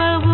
பவும்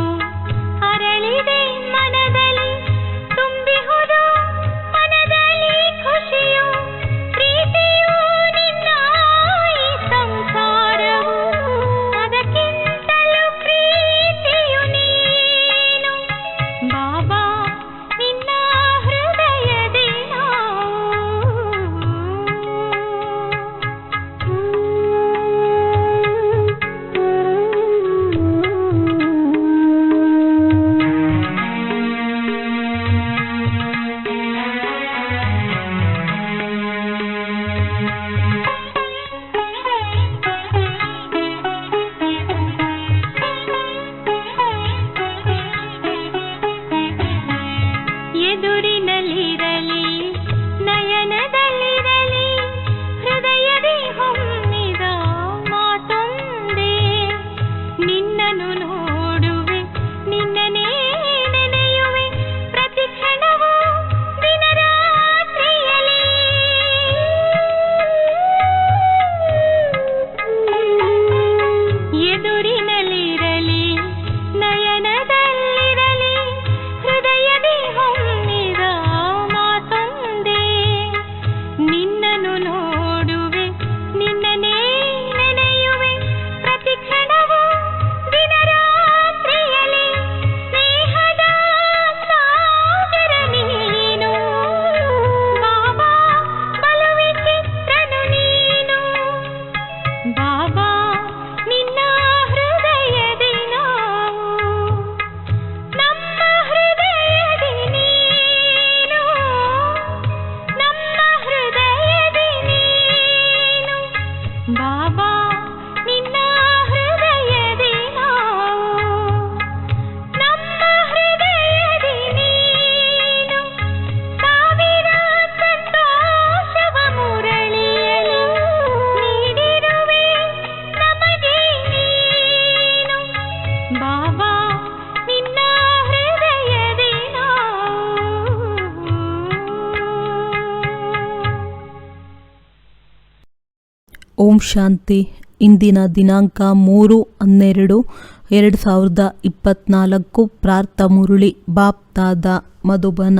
ಓಂ ಶಾಂತಿ. ಇಂದಿನ ದಿನಾಂಕ ಮೂರು ಹನ್ನೆರಡು ಎರಡು ಸಾವಿರದ ಇಪ್ಪತ್ನಾಲ್ಕು. ಪ್ರಾರ್ಥ ಮುರುಳಿ ಬಾಪ್ತಾದ ಮಧುಬನ.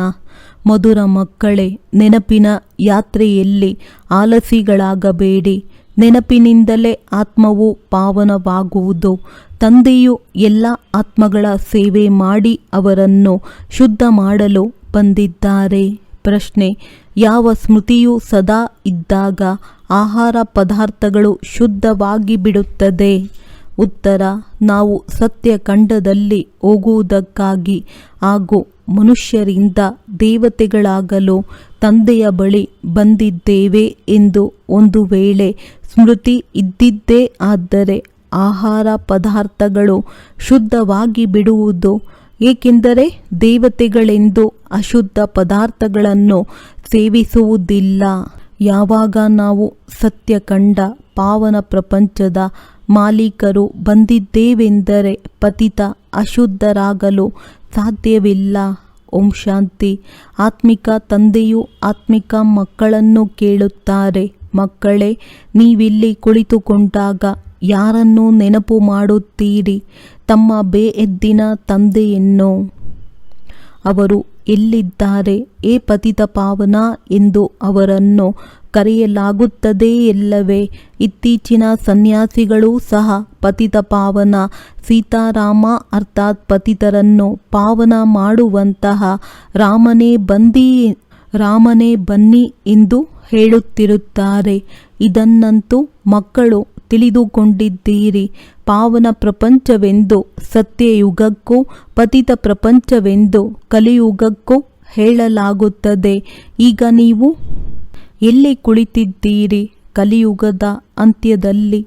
ಮಧುರ ಮಕ್ಕಳೇ, ನೆನಪಿನ ಯಾತ್ರೆಯಲ್ಲಿ ಆಲಸಿಗಳಾಗಬೇಡಿ. ನೆನಪಿನಿಂದಲೇ ಆತ್ಮವು ಪಾವನವಾಗುವುದು. ತಂದೆಯು ಎಲ್ಲ ಆತ್ಮಗಳ ಸೇವೆ ಮಾಡಿ ಅವರನ್ನು ಶುದ್ಧ ಮಾಡಲು ಬಂದಿದ್ದಾರೆ. ಪ್ರಶ್ನೆ, ಯಾವ ಸ್ಮೃತಿಯು ಸದಾ ಇದ್ದಾಗ ಆಹಾರ ಪದಾರ್ಥಗಳು ಶುದ್ಧವಾಗಿ ಬಿಡುತ್ತದೆ ಉತ್ತರ, ನಾವು ಸತ್ಯಖಂಡದಲ್ಲಿ ಹೋಗುವುದಕ್ಕಾಗಿ ಹಾಗೂ ಮನುಷ್ಯರಿಂದ ದೇವತೆಗಳಾಗಲು ತಂದೆಯ ಬಳಿ ಬಂದಿದ್ದೇವೆ ಎಂದು ಒಂದು ವೇಳೆ ಸ್ಮೃತಿ ಇದ್ದಿದ್ದೇ ಆದರೆ ಆಹಾರ ಪದಾರ್ಥಗಳು ಶುದ್ಧವಾಗಿ ಬಿಡುವುದು ಏಕೆಂದರೆ ದೇವತೆಗಳೆಂದು ಅಶುದ್ಧ ಪದಾರ್ಥಗಳನ್ನು ಸೇವಿಸುವುದಿಲ್ಲ. ಯಾವಾಗ ನಾವು ಸತ್ಯ ಕಂಡ ಪಾವನ ಪ್ರಪಂಚದ ಮಾಲೀಕರು ಬಂದಿದ್ದೇವೆಂದರೆ ಪತಿತ ಅಶುದ್ಧರಾಗಲು ಸಾಧ್ಯವಿಲ್ಲ. ಓಂ ಶಾಂತಿ. ಆತ್ಮಿಕ ತಂದೆಯು ಆತ್ಮಿಕ ಮಕ್ಕಳನ್ನು ಕೇಳುತ್ತಾರೆ. ಮಕ್ಕಳೇ, ನೀವಿಲ್ಲಿ ಕುಳಿತುಕೊಂಡಾಗ ಯಾರನ್ನು ನೆನಪು ಮಾಡುತ್ತೀರಿ? ತಮ್ಮ ಬೇಎದ್ದಿನ ತಂದೆಯನ್ನು. ಅವರು ಎಲ್ಲಿದ್ದಾರೆ? ಏ ಪತಿತ ಪಾವನ ಎಂದು ಅವರನ್ನು ಕರೆಯಲಾಗುತ್ತದೆ ಎಲ್ಲವೇ. ಇತ್ತೀಚಿನ ಸನ್ಯಾಸಿಗಳೂ ಸಹ ಪತಿತ ಪಾವನ, ಸೀತಾರಾಮ ಅರ್ಥಾತ್ ಪತಿತರನ್ನು ಪಾವನ ಮಾಡುವಂತಹ ರಾಮನೇ ಬಂದಿ, ರಾಮನೇ ಬನ್ನಿ ಎಂದು ಹೇಳುತ್ತಿರುತ್ತಾರೆ. ಇದನ್ನಂತೂ ಮಕ್ಕಳು ತಿಳಿದುಕೊಂಡಿದ್ದೀರಿ. ಪಾವನ ಪ್ರಪಂಚವೆಂದು, ಸತ್ಯಯುಗಕ್ಕೂ, ಪತಿತ ಪ್ರಪಂಚವೆಂದು, ಕಲಿಯುಗಕ್ಕೂ ಹೇಳಲಾಗುತ್ತದೆ. ಈಗ ನೀವು ಎಲ್ಲಿ ಕುಳಿತಿದ್ದೀರಿ? ಕಲಿಯುಗದ ಅಂತ್ಯದಲ್ಲಿ.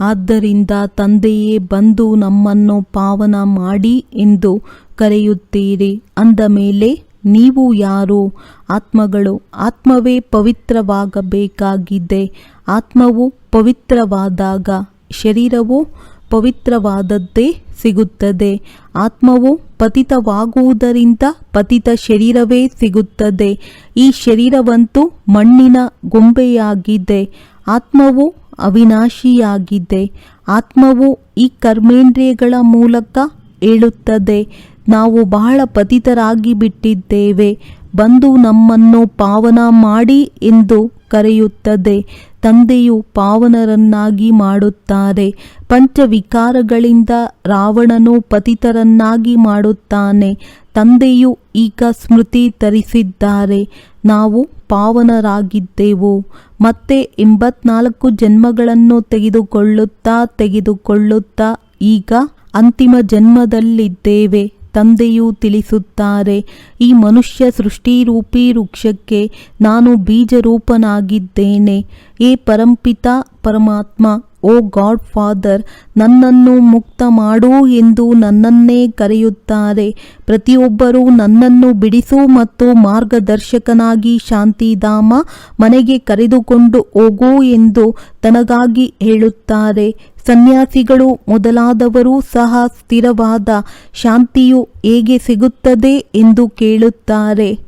ಆದ್ದರಿಂದ ತಂದೆಯೇ ಬಂದು ನಮ್ಮನ್ನು ಪಾವನ ಮಾಡಿ ಎಂದು ಕರೆಯುತ್ತೀರಿ. ಅಂದ ಮೇಲೆ ನೀವು ಯಾರು? ಆತ್ಮಗಳು, ಆತ್ಮವೇ ಪವಿತ್ರವಾಗಬೇಕಾಗಿದೆ. ಆತ್ಮವು ಪವಿತ್ರವಾದಾಗ ಶರೀರವು ಪವಿತ್ರವಾದದ್ದೇ ಸಿಗುತ್ತದೆ. ಆತ್ಮವು ಪತಿತವಾಗುವುದರಿಂದ ಪತಿತ ಶರೀರವೇ ಸಿಗುತ್ತದೆ. ಈ ಶರೀರವಂತೂ ಮಣ್ಣಿನ ಗೊಂಬೆಯಾಗಿದೆ. ಆತ್ಮವು ಅವಿನಾಶಿಯಾಗಿದೆ. ಆತ್ಮವು ಈ ಕರ್ಮೇಂದ್ರಿಯಗಳ ಮೂಲಕ ಹೇಳುತ್ತದೆ ನಾವು ಬಹಳ ಪತಿತರಾಗಿ ಬಿಟ್ಟಿದ್ದೇವೆ. ಬಂದು ನಮ್ಮನ್ನು ಪಾವನ ಮಾಡಿ ಎಂದು ಕರೆಯುತ್ತದೆ. ತಂದೆಯು ಪಾವನರನ್ನಾಗಿ ಮಾಡುತ್ತಾರೆ. ಪಂಚವಿಕಾರಗಳಿಂದ ರಾವಣನು ಪತಿತರನ್ನಾಗಿ ಮಾಡುತ್ತಾನೆ. ತಂದೆಯು ಈಗ ಸ್ಮೃತಿ ತರಿಸಿದ್ದಾರೆ. ನಾವು ಪಾವನರಾಗಿದ್ದೆವು. ಮತ್ತೆ ಎಂಬತ್ನಾಲ್ಕು ಜನ್ಮಗಳನ್ನು ತೆಗೆದುಕೊಳ್ಳುತ್ತಾ ತೆಗೆದುಕೊಳ್ಳುತ್ತಾ ಈಗ ಅಂತಿಮ ಜನ್ಮದಲ್ಲಿದ್ದೇವೆ. ತಂದೆಯು ತಿಳಿಸುತ್ತಾರೆ, ಈ ಮನುಷ್ಯ ಸೃಷ್ಟಿರೂಪಿ ವೃಕ್ಷಕ್ಕೆ ನಾನು ಬೀಜರೂಪನಾಗಿದ್ದೇನೆ. ಏ ಪರಂಪಿತ ಪರಮಾತ್ಮ, ಓ ಗಾಡ್ ಫಾದರ್, ನನ್ನನ್ನು ಮುಕ್ತ ಮಾಡು ಎಂದು ನನ್ನನ್ನೇ ಕರೆಯುತ್ತಾರೆ. ಪ್ರತಿಯೊಬ್ಬರೂ ನನ್ನನ್ನು ಬಿಡಿಸು ಮತ್ತು ಮಾರ್ಗದರ್ಶಕನಾಗಿ ಶಾಂತಿಧಾಮ ಮನೆಗೆ ಕರೆದುಕೊಂಡು ಹೋಗು ಎಂದು ತನಗಾಗಿ ಹೇಳುತ್ತಾರೆ. ಸನ್ಯಾಸಿಗಳು ಮೊದಲಾದವರು ಸಹ ಸ್ಥಿರವಾದ ಶಾಂತಿಯು ಹೇಗೆ ಸಿಗುತ್ತದೆ ಎಂದು ಕೇಳುತ್ತಾರೆ.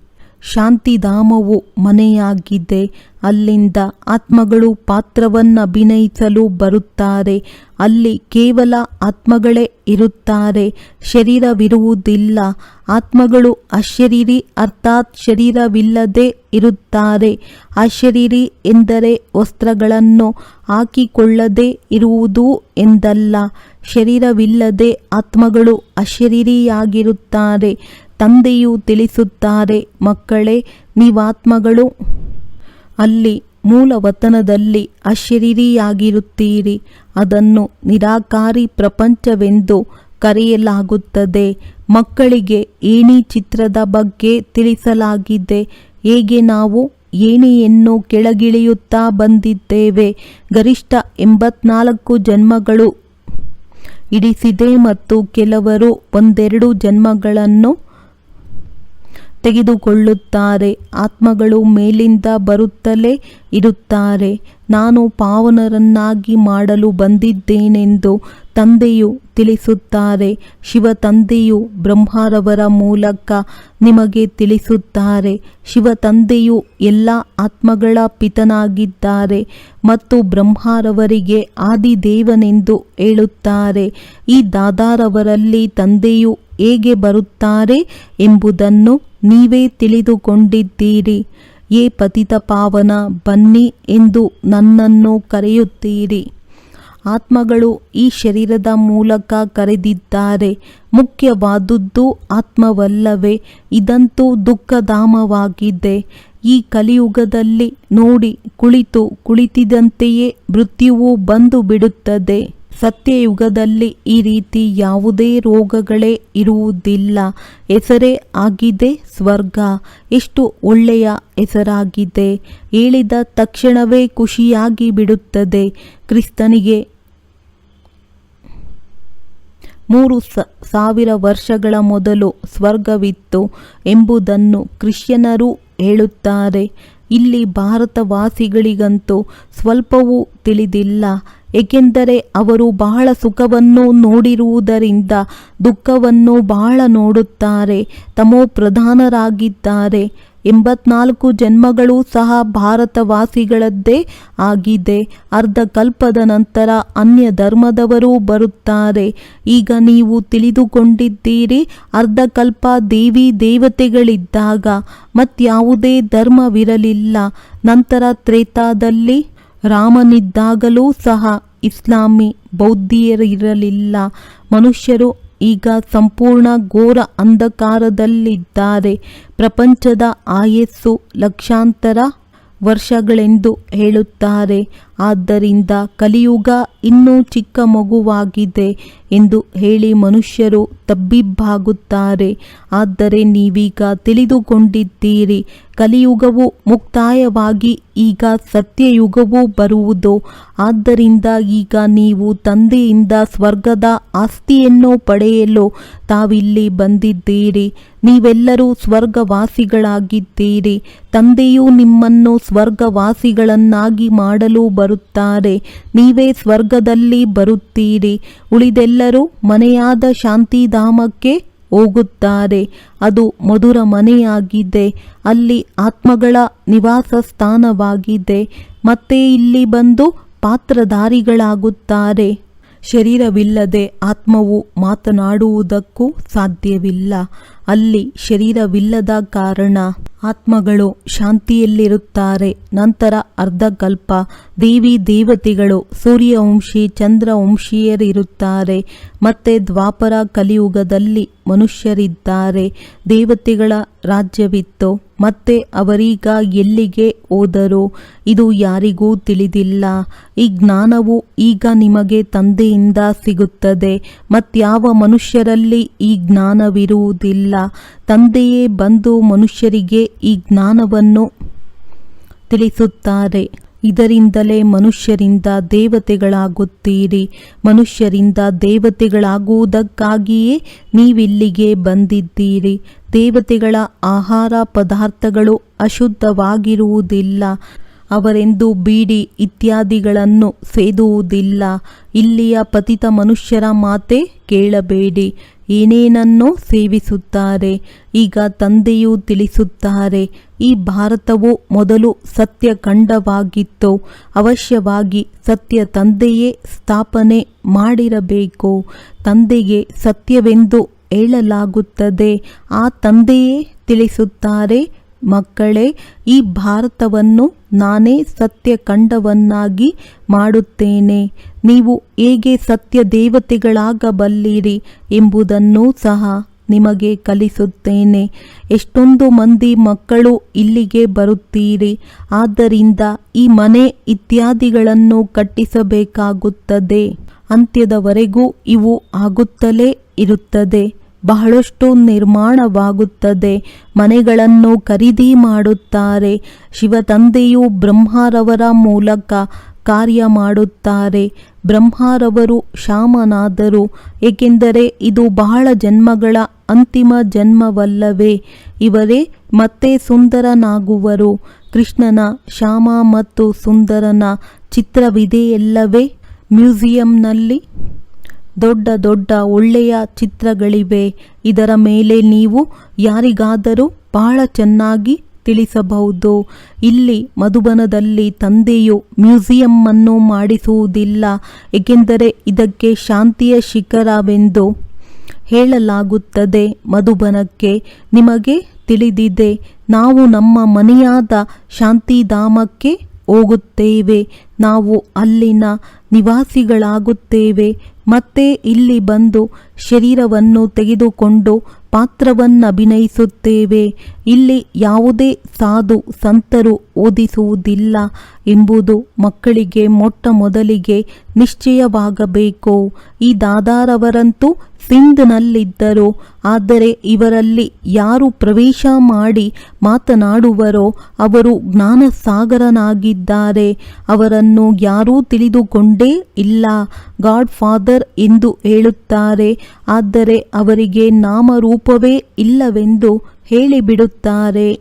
ಶಾಂತಿಧಾಮವು ಮನೆಯಾಗಿದೆ. ಅಲ್ಲಿಂದ ಆತ್ಮಗಳು ಪಾತ್ರವನ್ನ ಅಭಿನಯಿಸಲು ಬರುತ್ತಾರೆ. ಅಲ್ಲಿ ಕೇವಲ ಆತ್ಮಗಳೇ ಇರುತ್ತಾರೆ, ಶರೀರವಿರುವುದಿಲ್ಲ. ಆತ್ಮಗಳು ಅಶರೀರಿ ಅರ್ಥಾತ್ ಶರೀರವಿಲ್ಲದೆ ಇರುತ್ತಾರೆ. ಅಶರೀರಿ ಎಂದರೆ ವಸ್ತ್ರಗಳನ್ನು ಹಾಕಿಕೊಳ್ಳದೆ ಇರುವುದು ಎಂದಲ್ಲ. ಶರೀರವಿಲ್ಲದೆ ಆತ್ಮಗಳು ಅಶರೀರಿಯಾಗಿರುತ್ತಾರೆ. ತಂದೆಯು ತಿಳಿಸುತ್ತಾರೆ, ಮಕ್ಕಳೇ, ನೀವಾತ್ಮಗಳು ಅಲ್ಲಿ ಮೂಲ ವತನದಲ್ಲಿ ಅಶರೀರಿಯಾಗಿರುತ್ತೀರಿ. ಅದನ್ನು ನಿರಾಕಾರಿ ಪ್ರಪಂಚವೆಂದು ಕರೆಯಲಾಗುತ್ತದೆ. ಮಕ್ಕಳಿಗೆ ಏಣಿ ಚಿತ್ರದ ಬಗ್ಗೆ ತಿಳಿಸಲಾಗಿದೆ. ಹೇಗೆ ನಾವು ಏಣಿಯನ್ನು ಕೆಳಗಿಳಿಯುತ್ತಾ ಬಂದಿದ್ದೇವೆ. ಗರಿಷ್ಠ ಎಂಬತ್ನಾಲ್ಕು ಜನ್ಮಗಳು ಇಡಿಸಿದೆ ಮತ್ತು ಕೆಲವರು ಒಂದೆರಡು ಜನ್ಮಗಳನ್ನು ತೆಗೆದುಕೊಳ್ಳುತ್ತಾರೆ. ಆತ್ಮಗಳು ಮೇಲಿಂದ ಬರುತ್ತಲೇ ಇರುತ್ತಾರೆ. ನಾನು ಪಾವನರನ್ನಾಗಿ ಮಾಡಲು ಬಂದಿದ್ದೇನೆಂದು ತಂದೆಯು ತಿಳಿಸುತ್ತಾರೆ ಶಿವ ತಂದೆಯು ಬ್ರಹ್ಮರವರ ಮೂಲಕ ನಿಮಗೆ ತಿಳಿಸುತ್ತಾರೆ ಶಿವ ತಂದೆಯು ಎಲ್ಲ ಆತ್ಮಗಳ ಪಿತನಾಗಿದ್ದಾರೆ ಮತ್ತು ಬ್ರಹ್ಮರವರಿಗೆ ಆದಿದೇವನೆಂದು ಹೇಳುತ್ತಾರೆ. ಈ ದಾದಾರವರಲ್ಲಿ ತಂದೆಯು ಹೇಗೆ ಬರುತ್ತಾರೆ ಎಂಬುದನ್ನು ನೀವೇ ತಿಳಿದುಕೊಂಡಿದ್ದೀರಿ. ಏ ಪತಿತ ಪಾವನ ಬನ್ನಿ ಎಂದು ನನ್ನನ್ನು ಕರೆಯುತ್ತೀರಿ. ಆತ್ಮಗಳು ಈ ಶರೀರದ ಮೂಲಕ ಕರೆದಿದ್ದಾರೆ. ಮುಖ್ಯವಾದುದ್ದು ಆತ್ಮವಲ್ಲವೇ, ಇದಂತೂ ದುಃಖಧಾಮವಾಗಿದೆ. ಈ ಕಲಿಯುಗದಲ್ಲಿ ನೋಡಿ, ಕುಳಿತು ಕುಳಿತಿದಂತೆಯೇ ಮೃತ್ಯುವು ಬಂದು ಬಿಡುತ್ತದೆ. ಸತ್ಯಯುಗದಲ್ಲಿ ಈ ರೀತಿ ಯಾವುದೇ ರೋಗಗಳೇ ಇರುವುದಿಲ್ಲ. ಹೆಸರೇ ಆಗಿದೆ ಸ್ವರ್ಗ. ಎಷ್ಟು ಒಳ್ಳೆಯ ಹೆಸರಾಗಿದೆ. ಹೇಳಿದ ತಕ್ಷಣವೇ ಖುಷಿಯಾಗಿ ಬಿಡುತ್ತದೆ. ಕ್ರಿಸ್ತನಿಗೆ ಮೂರು ಸಾವಿರ ವರ್ಷಗಳ ಮೊದಲು ಸ್ವರ್ಗವಿತ್ತು ಎಂಬುದನ್ನು ಕ್ರಿಶ್ಚಿಯನರು ಹೇಳುತ್ತಾರೆ. ಇಲ್ಲಿ ಭಾರತವಾಸಿಗಳಿಗಂತೂ ಸ್ವಲ್ಪವೂ ತಿಳಿದಿಲ್ಲ, ಏಕೆಂದರೆ ಅವರು ಬಹಳ ಸುಖವನ್ನು ನೋಡಿರುವುದರಿಂದ ದುಃಖವನ್ನು ಬಹಳ ನೋಡುತ್ತಾರೆ, ತಮೋ ಪ್ರಧಾನರಾಗಿದ್ದಾರೆ. ಎಂಬತ್ನಾಲ್ಕು ಜನ್ಮಗಳು ಸಹ ಭಾರತವಾಸಿಗಳದ್ದೇ ಆಗಿದೆ. ಅರ್ಧ ಕಲ್ಪದ ನಂತರ ಅನ್ಯ ಧರ್ಮದವರು ಬರುತ್ತಾರೆ. ಈಗ ನೀವು ತಿಳಿದುಕೊಂಡಿದ್ದೀರಿ, ಅರ್ಧ ಕಲ್ಪ ದೇವಿ ದೇವತೆಗಳಿದ್ದಾಗ ಮತ್ಯಾವುದೇ ಧರ್ಮವಿರಲಿಲ್ಲ. ನಂತರ ತ್ರೇತಾದಲ್ಲಿ ರಾಮನಿದ್ದಾಗಲೂ ಸಹ ಇಸ್ಲಾಮಿ ಬೌದ್ಧಿಯರಿರಲಿಲ್ಲ. ಮನುಷ್ಯರು ಈಗ ಸಂಪೂರ್ಣ ಘೋರ ಅಂಧಕಾರದಲ್ಲಿದ್ದಾರೆ. ಪ್ರಪಂಚದ ಆಯಸ್ಸು ಲಕ್ಷಾಂತರ ವರ್ಷಗಳೆಂದು ಹೇಳುತ್ತಾರೆ. ಆದ್ದರಿಂದ ಕಲಿಯುಗ ಇನ್ನೂ ಚಿಕ್ಕ ಮಗುವಾಗಿದೆ ಎಂದು ಹೇಳಿ ಮನುಷ್ಯರು ತಬ್ಬಿಬ್ಬಾಗುತ್ತಾರೆ. ಆದರೆ ನೀವೀಗ ತಿಳಿದುಕೊಂಡಿದ್ದೀರಿ, ಕಲಿಯುಗವು ಮುಕ್ತಾಯವಾಗಿ ಈಗ ಸತ್ಯಯುಗವೂ ಬರುವುದು. ಆದ್ದರಿಂದ ಈಗ ನೀವು ತಂದೆಯಿಂದ ಸ್ವರ್ಗದ ಆಸ್ತಿಯನ್ನು ಪಡೆಯಲು ತಾವಿಲ್ಲಿ ಬಂದಿದ್ದೀರಿ. ನೀವೆಲ್ಲರೂ ಸ್ವರ್ಗವಾಸಿಗಳಾಗಿದ್ದೀರಿ. ತಂದೆಯು ನಿಮ್ಮನ್ನು ಸ್ವರ್ಗವಾಸಿಗಳನ್ನಾಗಿ ಮಾಡಲು ಬರುತ್ತಾರೆ. ನೀವೇ ಸ್ವರ್ಗದಲ್ಲಿ ಬರುತ್ತೀರಿ. ಉಳಿದೆಲ್ಲರೂ ಮನೆಯಾದ ಶಾಂತಿಧಾಮಕ್ಕೆ ಹೋಗುತ್ತಾರೆ. ಅದು ಮಧುರ ಮನೆಯಾಗಿದೆ. ಅಲ್ಲಿ ಆತ್ಮಗಳ ನಿವಾಸ ಸ್ಥಾನವಾಗಿದೆ ಮತ್ತೆ ಇಲ್ಲಿ ಬಂದು ಪಾತ್ರಧಾರಿಗಳಾಗುತ್ತಾರೆ. ಶರೀರವಿಲ್ಲದೆ ಆತ್ಮವು ಮಾತನಾಡುವುದಕ್ಕೂ ಸಾಧ್ಯವಿಲ್ಲ. ಅಲ್ಲಿ ಶರೀರವಿಲ್ಲದ ಕಾರಣ ಆತ್ಮಗಳು ಶಾಂತಿಯಲ್ಲಿರುತ್ತಾರೆ. ನಂತರ ಅರ್ಧಕಲ್ಪ. ದೇವಿ ದೇವತೆಗಳು ಸೂರ್ಯವಂಶಿ, ಚಂದ್ರವಂಶೀಯರಿರುತ್ತಾರೆ. ಮತ್ತೆ ದ್ವಾಪರ ಕಲಿಯುಗದಲ್ಲಿ ಮನುಷ್ಯರಿದ್ದಾರೆ. ದೇವತೆಗಳ ರಾಜ್ಯವಿತ್ತು. ಮತ್ತೆ ಅವರೀಗ ಎಲ್ಲಿಗೆ ಹೋದರು ಇದು ಯಾರಿಗೂ ತಿಳಿದಿಲ್ಲ. ಈ ಜ್ಞಾನವು ಈಗ ನಿಮಗೆ ತಂದೆಯಿಂದ ಸಿಗುತ್ತದೆ. ಮತ್ಯಾವ ಮನುಷ್ಯರಲ್ಲಿ ಈ ಜ್ಞಾನವಿರುವುದಿಲ್ಲ. ತಂದೆಯೇ ಬಂದು ಮನುಷ್ಯರಿಗೆ ಈ ಜ್ಞಾನವನ್ನು ತಿಳಿಸುತ್ತಾರೆ. ಇದರಿಂದಲೇ ಮನುಷ್ಯರಿಂದ ದೇವತೆಗಳಾಗುತ್ತೀರಿ. ಮನುಷ್ಯರಿಂದ ದೇವತೆಗಳಾಗುವುದಕ್ಕಾಗಿಯೇ ನೀವಿಲ್ಲಿಗೆ ಬಂದಿದ್ದೀರಿ. ದೇವತೆಗಳ ಆಹಾರ ಪದಾರ್ಥಗಳು ಅಶುದ್ಧವಾಗಿರುವುದಿಲ್ಲ. ಅವರೆಂದು ಬೀಡಿ ಇತ್ಯಾದಿಗಳನ್ನು ಸೇದುವುದಿಲ್ಲ. ಇಲ್ಲಿಯ ಪತಿತ ಮನುಷ್ಯರ ಮಾತೆ ಕೇಳಬೇಡಿ. ಏನೇನನ್ನೋ ಸೇವಿಸುತ್ತಾರೆ. ಈಗ ತಂದೆಯು ತಿಳಿಸುತ್ತಾರೆ, ಈ ಭಾರತವು ಮೊದಲು ಸತ್ಯ ಖಂಡವಾಗಿತ್ತು ಅವಶ್ಯವಾಗಿ ಸತ್ಯ ತಂದೆಯೇ ಸ್ಥಾಪನೆ ಮಾಡಿರಬೇಕು. ತಂದೆಗೆ ಸತ್ಯವೆಂದು ಹೇಳಲಾಗುತ್ತದೆ, ಆ ತಂದೆಯೇ ತಿಳಿಸುತ್ತಾರೆ, ಮಕ್ಕಳೇ, ಈ ಭಾರತವನ್ನು ನಾನೇ ಸತ್ಯ ಕಂಡವನ್ನಾಗಿ ಮಾಡುತ್ತೇನೆ. ನೀವು ಹೇಗೆ ಸತ್ಯ ದೇವತೆಗಳಾಗಬಲ್ಲಿರಿ ಎಂಬುದನ್ನು ಸಹ ನಿಮಗೆ ಕಲಿಸುತ್ತೇನೆ. ಎಷ್ಟೊಂದು ಮಂದಿ ಮಕ್ಕಳು ಇಲ್ಲಿಗೆ ಬರುತ್ತೀರಿ. ಆದ್ದರಿಂದ ಈ ಮನೆ ಇತ್ಯಾದಿಗಳನ್ನು ಕಟ್ಟಿಸಬೇಕಾಗುತ್ತದೆ. ಅಂತ್ಯದವರೆಗೂ ಇವು ಆಗುತ್ತಲೇ ಇರುತ್ತದೆ. ಬಹಳಷ್ಟು ನಿರ್ಮಾಣವಾಗುತ್ತದೆ. ಮನೆಗಳನ್ನು ಖರೀದಿ ಮಾಡುತ್ತಾರೆ. ಶಿವತಂದೆಯು ಬ್ರಹ್ಮರವರ ಮೂಲಕ ಕಾರ್ಯ ಮಾಡುತ್ತಾರೆ. ಬ್ರಹ್ಮರವರು ಶಾಮನಾದರು, ಏಕೆಂದರೆ ಇದು ಬಹಳ ಜನ್ಮಗಳ ಅಂತಿಮ ಜನ್ಮವಲ್ಲವೇ. ಇವರೇ ಮತ್ತೆ ಸುಂದರನಾಗುವರು. ಕೃಷ್ಣನ ಶ್ಯಾಮ ಮತ್ತು ಸುಂದರನ ಚಿತ್ರವಿದೆಯಲ್ಲವೇ? ಮ್ಯೂಸಿಯಂನಲ್ಲಿ ದೊಡ್ಡ ದೊಡ್ಡ ಒಳ್ಳೆಯ ಚಿತ್ರಗಳಿವೆ. ಇದರ ಮೇಲೆ ನೀವು ಯಾರಿಗಾದರೂ ಬಹಳ ಚೆನ್ನಾಗಿ ತಿಳಿಸಬಹುದು. ಇಲ್ಲಿ ಮಧುಬನದಲ್ಲಿ ತಂದೆಯು ಮ್ಯೂಸಿಯಂ ಅನ್ನು ಮಾಡಿಸುವುದಿಲ್ಲ, ಏಕೆಂದರೆ ಇದಕ್ಕೆ ಶಾಂತಿಯ ಶಿಖರವೆಂದು ಹೇಳಲಾಗುತ್ತದೆ. ಮಧುಬನಕ್ಕೆ ನಿಮಗೆ ತಿಳಿದಿದೆ, ನಾವು ನಮ್ಮ ಮನೆಯಾದ ಶಾಂತಿಧಾಮಕ್ಕೆ ಹೋಗುತ್ತೇವೆ. ನಾವು ಅಲ್ಲಿನ ನಿವಾಸಿಗಳಾಗುತ್ತೇವೆ. ಮತ್ತೆ ಇಲ್ಲಿ ಬಂದು ಶರೀರವನ್ನು ತೆಗೆದುಕೊಂಡು ಪಾತ್ರವನ್ನಭಿನಯಿಸುತ್ತೇವೆ. ಇಲ್ಲಿ ಯಾವುದೇ ಸಾಧು, ಸಂತರು ಓದಿಸುವುದಿಲ್ಲ ಎಂಬುದು ಮಕ್ಕಳಿಗೆ ಮೊಟ್ಟ ಮೊದಲಿಗೆ ನಿಶ್ಚಯವಾಗಬೇಕು. ಈ ದಾದಾರವರಂತೂ ಸಿಂಧ್ನಲ್ಲಿದ್ದರು. ಆದರೆ ಇವರಲ್ಲಿ ಯಾರು ಪ್ರವೇಶ ಮಾಡಿ ಮಾತನಾಡುವರೋ, ಅವರು ಜ್ಞಾನಸಾಗರನಾಗಿದ್ದಾರೆ. ಅವರನ್ನು ಯಾರೂ ತಿಳಿದುಕೊಂಡೇ ಇಲ್ಲ ಗಾಡ್ ಫಾದರ್ ಎಂದು ಹೇಳುತ್ತಾರೆ. ಆದರೆ ಅವರಿಗೆ ನಾಮರೂಪವೇ ಇಲ್ಲವೆಂದು ಹೇಳಿಬಿಡುತ್ತಾರೆ.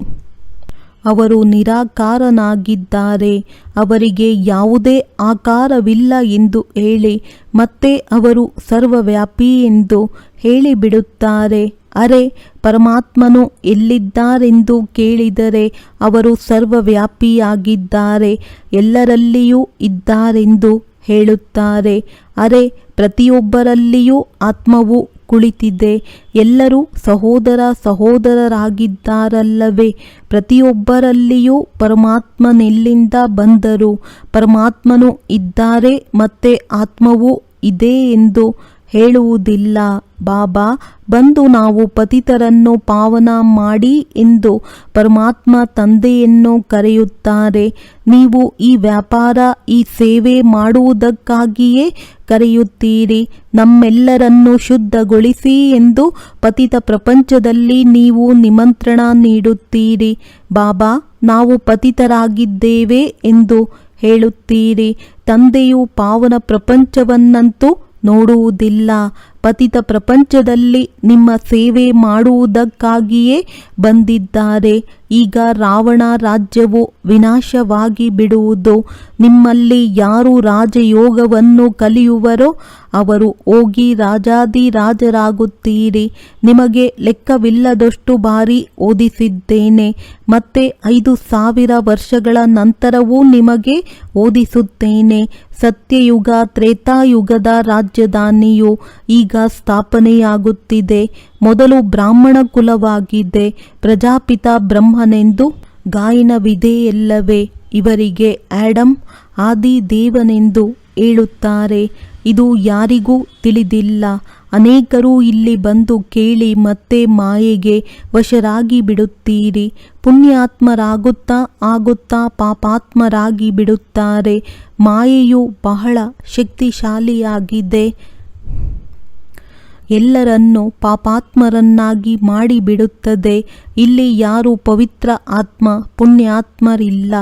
ಅವರು ನಿರಾಕಾರನಾಗಿದ್ದಾರೆ. ಅವರಿಗೆ ಯಾವುದೇ ಆಕಾರವಿಲ್ಲ ಎಂದು ಹೇಳಿ, ಮತ್ತೆ ಅವರು ಸರ್ವವ್ಯಾಪಿ ಎಂದು ಹೇಳಿಬಿಡುತ್ತಾರೆ. ಅರೆ, ಪರಮಾತ್ಮನು ಎಲ್ಲಿದ್ದಾರೆಂದು ಕೇಳಿದರೆ ಅವರು ಸರ್ವವ್ಯಾಪಿಯಾಗಿದ್ದಾರೆ, ಎಲ್ಲರಲ್ಲಿಯೂ ಇದ್ದಾರೆಂದು ಹೇಳುತ್ತಾರೆ. ಅರೆ, ಪ್ರತಿಯೊಬ್ಬರಲ್ಲಿಯೂ ಆತ್ಮವು ಕುಳಿತಿದೆ ಎಲ್ಲರೂ ಸಹೋದರ ಸಹೋದರರಾಗಿದ್ದಾರಲ್ಲವೇ? ಪ್ರತಿಯೊಬ್ಬರಲ್ಲಿಯೂ ಪರಮಾತ್ಮನೆಲ್ಲಿಂದ ಬಂದರು. ಪರಮಾತ್ಮನು ಇದ್ದಾರೆ ಮತ್ತೆ ಆತ್ಮವೂ ಇದೆ ಎಂದು ಹೇಳುವುದಿಲ್ಲ. ಬಾಬಾ, ಬಂದು ನಾವು ಪತಿತರನ್ನು ಪಾವನ ಮಾಡಿ ಎಂದು ಪರಮಾತ್ಮ ತಂದೆಯನ್ನು ಕರೆಯುತ್ತಾರೆ. ನೀವು ಈ ವ್ಯಾಪಾರ, ಈ ಸೇವೆ ಮಾಡುವುದಕ್ಕಾಗಿಯೇ ಕರೆಯುತ್ತೀರಿ. ನಮ್ಮೆಲ್ಲರನ್ನು ಶುದ್ಧಗೊಳಿಸಿ ಎಂದು ಪತಿತ ಪ್ರಪಂಚದಲ್ಲಿ ನೀವು ನಿಮಂತ್ರಣ ನೀಡುತ್ತೀರಿ. ಬಾಬಾ, ನಾವು ಪತಿತರಾಗಿದ್ದೇವೆ ಎಂದು ಹೇಳುತ್ತೀರಿ. ತಂದೆಯು ಪಾವನ ಪ್ರಪಂಚವನ್ನಂತೂ ನೋಡುವುದಿಲ್ಲ. ಪತಿತ ಪ್ರಪಂಚದಲ್ಲಿ ನಿಮ್ಮ ಸೇವೆ ಮಾಡುವುದಕ್ಕಾಗಿಯೇ ಬಂದಿದ್ದಾರೆ. ಈಗ ರಾವಣ ರಾಜ್ಯವು ವಿನಾಶವಾಗಿ ಬಿಡುವುದು, ನಿಮ್ಮಲ್ಲಿ ಯಾರು ರಾಜಯೋಗವನ್ನು ಕಲಿಯುವರೋ, ಅವರು ಹೋಗಿ ರಾಜಾದಿ ರಾಜರಾಗುತ್ತೀರಿ ನಿಮಗೆ ಲೆಕ್ಕವಿಲ್ಲದಷ್ಟು ಬಾರಿ ಓದಿಸಿದ್ದೇನೆ, ಮತ್ತೆ ಐದು ಸಾವಿರ ವರ್ಷಗಳ ನಂತರವೂ ನಿಮಗೆ ಓದಿಸುತ್ತೇನೆ. ಸತ್ಯಯುಗ, ತ್ರೇತಾಯುಗದ ರಾಜಧಾನಿಯು ಈಗ ಸ್ಥಾಪನೆಯಾಗುತ್ತಿದೆ. ಮೊದಲು ಬ್ರಾಹ್ಮಣ ಕುಲವಾಗಿದೆ ಪ್ರಜಾಪಿತ ಬ್ರಹ್ಮನೆಂದು. ಗಾಯನವಿದೆಯಲ್ಲವೇ ಇವರಿಗೆ ಆಡಮ್ ಆದಿ ದೇವನೆಂದು ಹೇಳುತ್ತಾರೆ. ಇದು ಯಾರಿಗೂ ತಿಳಿದಿಲ್ಲ. ಅನೇಕರು ಇಲ್ಲಿ ಬಂದು ಕೇಳಿ ಮತ್ತೆ ಮಾಯೆಗೆ ವಶರಾಗಿ ಬಿಡುತ್ತೀರಿ. ಪುಣ್ಯಾತ್ಮರಾಗುತ್ತಾ ಆಗುತ್ತಾ ಪಾಪಾತ್ಮರಾಗಿ ಬಿಡುತ್ತಾರೆ. ಮಾಯೆಯು ಬಹಳ ಶಕ್ತಿಶಾಲಿಯಾಗಿದೆ. ಎಲ್ಲರನ್ನು ಪಾಪಾತ್ಮರನ್ನಾಗಿ ಮಾಡಿಬಿಡುತ್ತದೆ. ಇಲ್ಲಿ ಯಾರು ಪವಿತ್ರ ಆತ್ಮ, ಪುಣ್ಯಾತ್ಮರಿಲ್ಲ.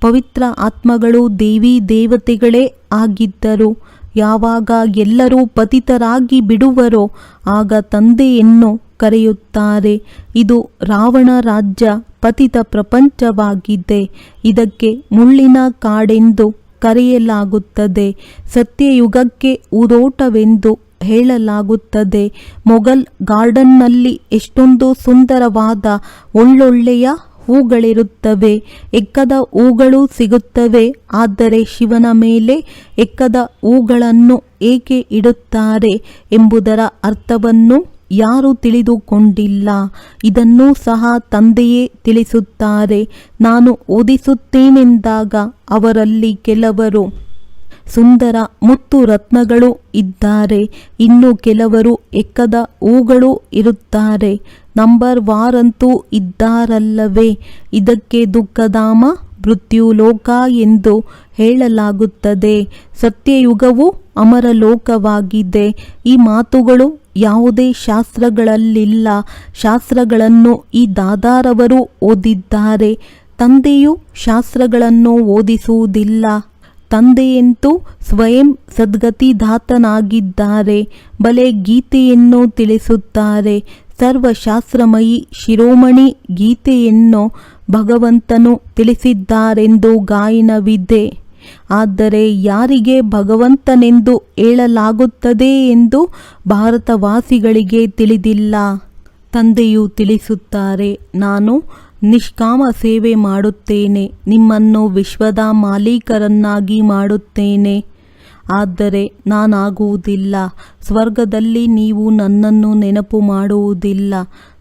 ಪವಿತ್ರ ಆತ್ಮಗಳು ದೇವಿ ದೇವತೆಗಳೇ ಆಗಿದ್ದರು. ಯಾವಾಗ ಎಲ್ಲರೂ ಪತಿತರಾಗಿ ಬಿಡುವರೋ ಆಗ ತಂದೆಯನ್ನು ಕರೆಯುತ್ತಾರೆ. ಇದು ರಾವಣ ರಾಜ್ಯ ಪತಿತ ಪ್ರಪಂಚವಾಗಿದೆ. ಇದಕ್ಕೆ ಮುಳ್ಳಿನ ಕಾಡೆಂದು ಕರೆಯಲಾಗುತ್ತದೆ. ಸತ್ಯಯುಗಕ್ಕೆ ಊರೋಟವೆಂದು ಹೇಳಲಾಗುತ್ತದೆ. ಮೊಘಲ್ ಗಾರ್ಡನ್ನಲ್ಲಿ ಎಷ್ಟೊಂದು ಸುಂದರವಾದ ಒಳ್ಳೊಳ್ಳೆಯ ಹೂಗಳಿರುತ್ತವೆ. ಎಕ್ಕದ ಹೂಗಳು ಸಿಗುತ್ತವೆ. ಆದರೆ ಶಿವನ ಮೇಲೆ ಎಕ್ಕದ ಹೂಗಳನ್ನು ಏಕೆ ಇಡುತ್ತಾರೆ ಎಂಬುದರ ಅರ್ಥವನ್ನು ಯಾರು ತಿಳಿದುಕೊಂಡಿಲ್ಲ. ಇದನ್ನು ಸಹ ತಂದೆಯೇ ತಿಳಿಸುತ್ತಾರೆ. ನಾನು ಓದಿಸುತ್ತೇನೆಂದಾಗ ಅವರಲ್ಲಿ ಕೆಲವರು ಸುಂದರ ಮುತ್ತು ರತ್ನಗಳು ಇದ್ದಾರೆ. ಇನ್ನು ಕೆಲವರು ಎಕ್ಕದ ಹೂಗಳು ಇರುತ್ತಾರೆ. ನಂಬರ್ ವಾರಂತೂ ಇದ್ದಾರಲ್ಲವೇ. ಇದಕ್ಕೆ ದುಃಖಧಾಮ ಮೃತ್ಯುಲೋಕ ಎಂದು ಹೇಳಲಾಗುತ್ತದೆ. ಸತ್ಯಯುಗವು ಅಮರ ಲೋಕವಾಗಿದೆ ಈ ಮಾತುಗಳು ಯಾವುದೇ ಶಾಸ್ತ್ರಗಳಲ್ಲಿಲ್ಲ. ಶಾಸ್ತ್ರಗಳನ್ನು ಈ ದಾದಾರವರು ಓದಿದ್ದಾರೆ. ತಂದೆಯು ಶಾಸ್ತ್ರಗಳನ್ನು ಓದಿಸುವುದಿಲ್ಲ. ತಂದೆಯಂತೂ ಸ್ವಯಂ ಸದ್ಗತಿದಾತನಾಗಿದ್ದಾರೆ. ಬಲೆ ಗೀತೆಯನ್ನು ತಿಳಿಸುತ್ತಾರೆ. ಸರ್ವಶಾಸ್ತ್ರಮಯಿ ಶಿರೋಮಣಿ ಗೀತೆಯನ್ನು ಭಗವಂತನು ತಿಳಿಸಿದ್ದಾರೆಂದು ಗಾಯನವಿದೆ. ಆದರೆ ಯಾರಿಗೆ ಭಗವಂತನೆಂದು ಹೇಳಲಾಗುತ್ತದೆ ಎಂದು ಭಾರತವಾಸಿಗಳಿಗೆ ತಿಳಿದಿಲ್ಲ. ತಂದೆಯು ತಿಳಿಸುತ್ತಾರೆ, ನಾನು ನಿಷ್ಕಾಮ ಸೇವೆ ಮಾಡುತ್ತೇನೆ, ನಿಮ್ಮನ್ನು ವಿಶ್ವದ ಮಾಲೀಕರನ್ನಾಗಿ ಮಾಡುತ್ತೇನೆ. ಆದರೆ ನಾನಾಗುವುದಿಲ್ಲ, ಸ್ವರ್ಗದಲ್ಲಿ ನೀವು ನನ್ನನ್ನು ನೆನಪು ಮಾಡುವುದಿಲ್ಲ.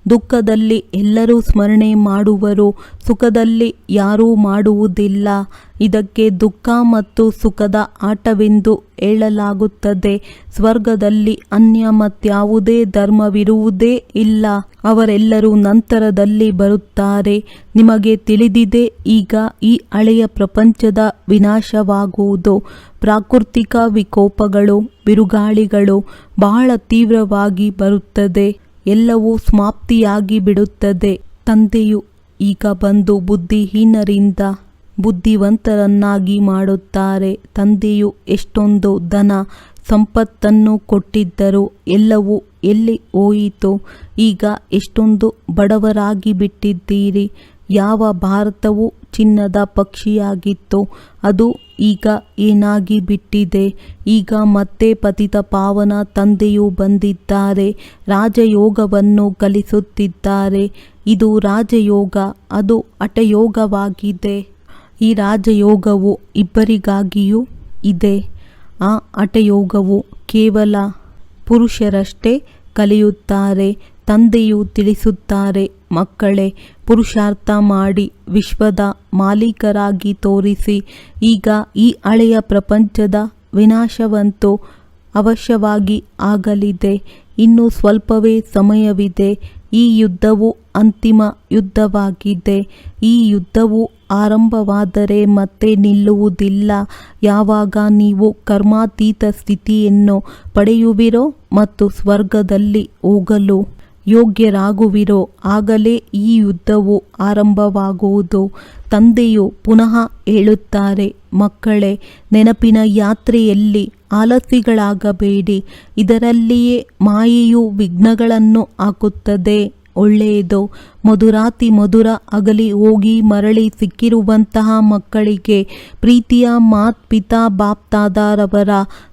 ದುಃಖದಲ್ಲಿ ಎಲ್ಲರೂ ಸ್ಮರಣೆ ಮಾಡುವರು, ಸುಖದಲ್ಲಿ ಯಾರೂ ಮಾಡುವುದಿಲ್ಲ. ಇದಕ್ಕೆ ದುಃಖ ಮತ್ತು ಸುಖದ ಆಟವೆಂದು ಹೇಳಲಾಗುತ್ತದೆ. ಸ್ವರ್ಗದಲ್ಲಿ ಅನ್ಯ ಮತ್ಯಾವುದೇ ಧರ್ಮವಿರುವುದೇ ಇಲ್ಲ. ಅವರೆಲ್ಲರೂ ನಂತರದಲ್ಲಿ ಬರುತ್ತಾರೆ. ನಿಮಗೆ ತಿಳಿದಿದೆ, ಈಗ ಈ ಹಳೆಯ ಪ್ರಪಂಚದ ವಿನಾಶವಾಗುವುದು. ಪ್ರಾಕೃತಿಕ ವಿಕೋಪಗಳು, ಬಿರುಗಾಳಿಗಳು ಬಹಳ ತೀವ್ರವಾಗಿ ಬರುತ್ತದೆ. ಎಲ್ಲವೂ ಸಮಾಪ್ತಿಯಾಗಿ ಬಿಡುತ್ತದೆ. ತಂದೆಯು ಈಗ ಬಂದು ಬುದ್ಧಿಹೀನರಿಂದ ಬುದ್ಧಿವಂತರನ್ನಾಗಿ ಮಾಡುತ್ತಾರೆ. ತಂದೆಯು ಎಷ್ಟೊಂದು ಧನ ಸಂಪತ್ತನ್ನು ಕೊಟ್ಟಿದ್ದರು ಎಲ್ಲವೂ ಎಲ್ಲಿ ಹೋಯಿತು, ಈಗ ಎಷ್ಟೊಂದು ಬಡವರಾಗಿ ಬಿಟ್ಟಿದ್ದೀರಿ. ಯಾವ ಭಾರತವು ಚಿನ್ನದ ಪಕ್ಷಿಯಾಗಿತ್ತು, ಅದು ಈಗ ಏನಾಗಿ ಬಿಟ್ಟಿದೆ. ಈಗ ಮತ್ತೆ ಪತಿತ ಪಾವನ ತಂದೆಯು ಬಂದಿದ್ದಾರೆ, ರಾಜಯೋಗವನ್ನು ಕಲಿಸುತ್ತಿದ್ದಾರೆ. ಇದು ರಾಜಯೋಗ, ಅದು ಅಟಯೋಗವಾಗಿದೆ. ಈ ರಾಜಯೋಗವು ಇಬ್ಬರಿಗಾಗಿಯೂ ಇದೆ. ಆ ಹಠಯೋಗವು ಕೇವಲ ಪುರುಷರಷ್ಟೇ ಕಲಿಯುತ್ತಾರೆ, ತಂದೆಯು ತಿಳಿಸುತ್ತಾರೆ. ಮಕ್ಕಳೇ, ಪುರುಷಾರ್ಥ ಮಾಡಿ ವಿಶ್ವದ ಮಾಲೀಕರಾಗಿ ತೋರಿಸಿ, ಈಗ ಈ ಹಳೆಯ ಪ್ರಪಂಚದ ವಿನಾಶವಂತೂ ಅವಶ್ಯವಾಗಿ ಆಗಲಿದೆ. ಇನ್ನು ಸ್ವಲ್ಪವೇ ಸಮಯವಿದೆ. ಈ ಯುದ್ಧವು ಅಂತಿಮ ಯುದ್ಧವಾಗಿದೆ. ಈ ಯುದ್ಧವು ಆರಂಭವಾದರೆ ಮತ್ತೆ ನಿಲ್ಲುವುದಿಲ್ಲ. ಯಾವಾಗ ನೀವು ಕರ್ಮಾತೀತ ಸ್ಥಿತಿಯನ್ನು ಪಡೆಯುವಿರೋ ಮತ್ತು ಸ್ವರ್ಗದಲ್ಲಿ ಹೋಗಲು ಯೋಗ್ಯರಾಗುವಿರೋ, ಆಗಲೇ ಈ ಯುದ್ಧವು ಆರಂಭವಾಗುವುದು. ತಂದೆಯು ಪುನಃ ಹೇಳುತ್ತಾರೆ, ಮಕ್ಕಳೇ, ನೆನಪಿನ ಯಾತ್ರೆಯಲ್ಲಿ ಆಲಸಿಗಳಾಗಬೇಡಿ. ಇದರಲ್ಲಿಯೇ ಮಾಯೆಯು ವಿಘ್ನಗಳನ್ನು ಹಾಕುತ್ತದೆ. ಒಳ್ಳೆಯದು. ಮಧುರಾತಿ ಮಧುರ ಅಗಲಿ ಹೋಗಿ ಮರಳಿ ಸಿಕ್ಕಿರುವಂತಹ ಮಕ್ಕಳಿಗೆ ಪ್ರೀತಿಯ ಮಾತ್ ಪಿತಾ ಬಾಪ್ತಾದಾರವರ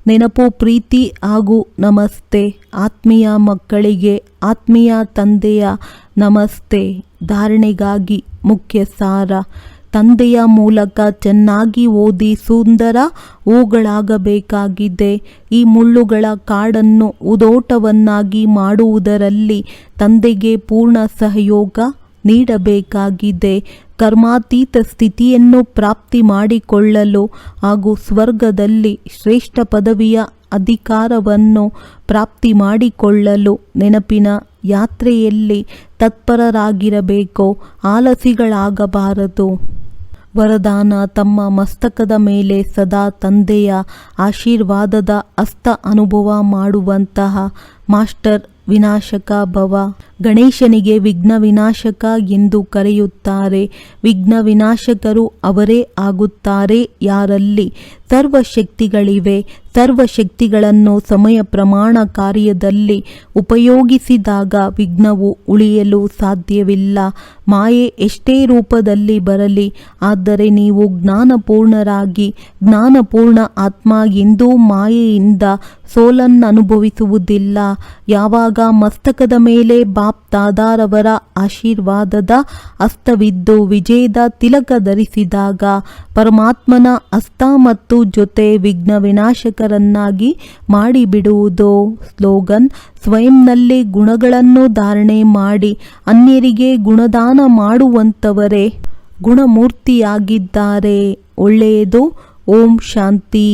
ನೆನಪು, ಪ್ರೀತಿ ಹಾಗೂ ನಮಸ್ತೆ. ಆತ್ಮೀಯ ಮಕ್ಕಳಿಗೆ ಆತ್ಮೀಯ ತಂದೆಯ ನಮಸ್ತೆ. ಧಾರಣೆಗಾಗಿ ಮುಖ್ಯ ಸಾರ. ತಂದೆಯ ಮೂಲಕ ಚೆನ್ನಾಗಿ ಓದಿ ಸುಂದರ ಹೂಗಳಾಗಬೇಕಾಗಿದೆ. ಈ ಮುಳ್ಳುಗಳ ಕಾಡನ್ನು ಉದೋಟವನ್ನಾಗಿ ಮಾಡುವುದರಲ್ಲಿ ತಂದೆಗೆ ಪೂರ್ಣ ಸಹಯೋಗ ನೀಡಬೇಕಾಗಿದೆ. ಕರ್ಮಾತೀತ ಸ್ಥಿತಿಯನ್ನು ಪ್ರಾಪ್ತಿ ಮಾಡಿಕೊಳ್ಳಲು ಹಾಗೂ ಸ್ವರ್ಗದಲ್ಲಿ ಶ್ರೇಷ್ಠ ಪದವಿಯ ಅಧಿಕಾರವನ್ನು ಪ್ರಾಪ್ತಿ ಮಾಡಿಕೊಳ್ಳಲು ನೆನಪಿನ ಯಾತ್ರೆಯಲ್ಲಿ ತತ್ಪರರಾಗಿರಬೇಕು. ಆಲಸಿಗಳಾಗಬಾರದು. ವರದಾನ ತಮ್ಮ ಮಸ್ತಕದ ಮೇಲೆ ಸದಾ ತಂದೆಯ ಆಶೀರ್ವಾದದ ಅಸ್ತ ಅನುಭವ ಮಾಡುವಂತಹ ಮಾಸ್ಟರ್ ವಿನಾಶಕ ಭವ. ಗಣೇಶನಿಗೆ ವಿಘ್ನ ವಿನಾಶಕ ಎಂದು ಕರೆಯುತ್ತಾರೆ. ವಿಘ್ನ ವಿನಾಶಕರು ಅವರೇ ಆಗುತ್ತಾರೆ. ಯಾರಲ್ಲಿ ಸರ್ವಶಕ್ತಿಗಳಿವೆ. ಸರ್ವಶಕ್ತಿಗಳನ್ನು ಸಮಯ ಪ್ರಮಾಣ ಕಾರ್ಯದಲ್ಲಿ ಉಪಯೋಗಿಸಿದಾಗ ವಿಘ್ನವು ಉಳಿಯಲು ಸಾಧ್ಯವಿಲ್ಲ. ಮಾಯೆ ಎಷ್ಟೇ ರೂಪದಲ್ಲಿ ಬರಲಿ, ಆದರೆ ನೀವು ಜ್ಞಾನಪೂರ್ಣರಾಗಿ, ಜ್ಞಾನಪೂರ್ಣ ಆತ್ಮ ಎಂದೂ ಮಾಯೆಯಿಂದ ಸೋಲನ್ನನುಭವಿಸುವುದಿಲ್ಲ. ಯಾವಾಗ ಮಸ್ತಕದ ಮೇಲೆ ಬಾಪ್ ದಾದಾರವರ ಆಶೀರ್ವಾದದ ಅಸ್ತವಿದ್ದು ವಿಜಯದ ತಿಲಕ ಧರಿಸಿದಾಗ ಪರಮಾತ್ಮನ ಹಸ್ತ ಮತ್ತು ಜೊತೆ ವಿಘ್ನ ವಿನಾಶಕರನ್ನಾಗಿ ಮಾಡಿಬಿಡುವುದು? ಸ್ಲೋಗನ್, ಸ್ವಯಂನಲ್ಲಿ ಗುಣಗಳನ್ನು ಧಾರಣೆ ಮಾಡಿ ಅನ್ಯರಿಗೆ ಗುಣದಾನ ಮಾಡುವಂಥವರೇ ಗುಣಮೂರ್ತಿಯಾಗಿದ್ದಾರೆ. ಒಳ್ಳೆಯದು. ಓಂ ಶಾಂತಿ.